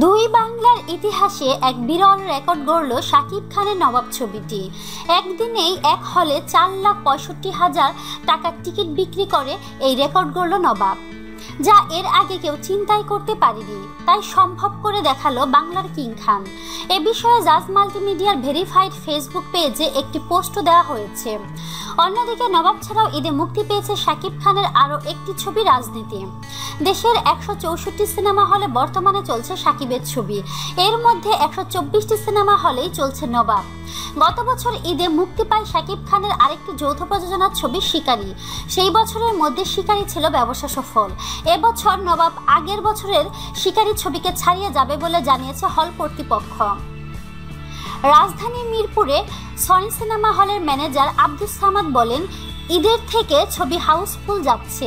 দুই বাংলার ইতিহাসে এক বিরল রেকর্ড গড়ল সাকিব খানের নবাব ছবিটি। একদিনেই এক হলে চার লাখ পঁয়ষট্টি হাজার টাকার টিকিট বিক্রি করে এই রেকর্ড গড়ল নবাব। যা এর আগে কেউ চিন্তাই করতে পারেনি। তাই সম্ভব করে দেখাল বাংলার কিং খান। এ বিষয়ে জাজ মাল্টিমিডিয়ার ভেরিফাইড ফেসবুক পেজে একটি পোস্ট দেওয়া হয়েছে। অন্যদিকে নবাব ছাড়াও ঈদে মুক্তি পেয়েছে শাকিব খানের আরও একটি ছবি রাজনীতি। দেশের একশো চৌষট্টি সিনেমা হলে বর্তমানে চলছে সাকিবের ছবি। এর মধ্যে একশো চব্বিশটি সিনেমা হলেই চলছে নবাব। গত বছর ঈদে মুক্তি পায় শাকিব খানের আরেকটি যৌথ প্রযোজনার ছবি শিকারি। সেই বছরের মধ্যে শিকারি ছিল ব্যবসা সফল। এবছর নবাব আগের বছরের শিকারি ছবিকে ছাড়িয়ে যাবে বলে জানিয়েছে হল কর্তৃপক্ষ। রাজধানী মিরপুরে সনি সিনেমা হলের ম্যানেজার আব্দুল সামাদ বলেন ঈদের থেকে ছবি হাউসফুল যাচ্ছে।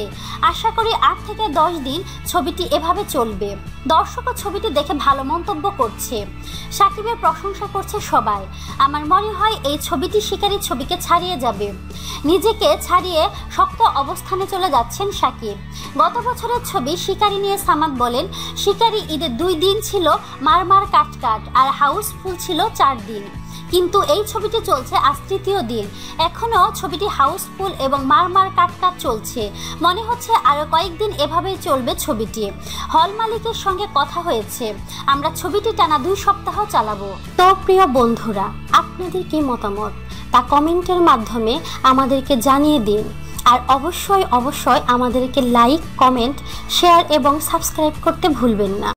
আশা করি আট থেকে দশ দিন ছবিটি এভাবে চলবে। দর্শকও ছবিটি দেখে ভালো মন্তব্য করছে। সাকিবের প্রশংসা করছে সবাই। আমার মনে হয় এই ছবিটি শিকারী ছবিকে ছাড়িয়ে যাবে। নিজেকে ছাড়িয়ে শক্ত অবস্থানে চলে যাচ্ছেন সাকিব। গত বছরের ছবি শিকারি নিয়ে সামাদ বলেন, শিকারি ঈদের দুই দিন ছিল মারমার কাট কাট আর হাউসফুল ছিল চার দিন। কিন্তু এই ছবিটি চলছে আজ তৃতীয় দিন। এখনও ছবিটি হাউসফুল এবং মারমার কাটকাট চলছে। মনে হচ্ছে আরও কয়েকদিন এভাবেই চলবে ছবিটি। হল মালিকের সঙ্গে কথা হয়েছে। আমরা ছবিটি টানা দুই সপ্তাহ চালাবো। তো প্রিয় বন্ধুরা, আপনাদের কি মতামত? তা কমেন্টের মাধ্যমে আমাদেরকে জানিয়ে দিন। আর অবশ্যই অবশ্যই আমাদেরকে লাইক, কমেন্ট, শেয়ার এবং সাবস্ক্রাইব করতে ভুলবেন না।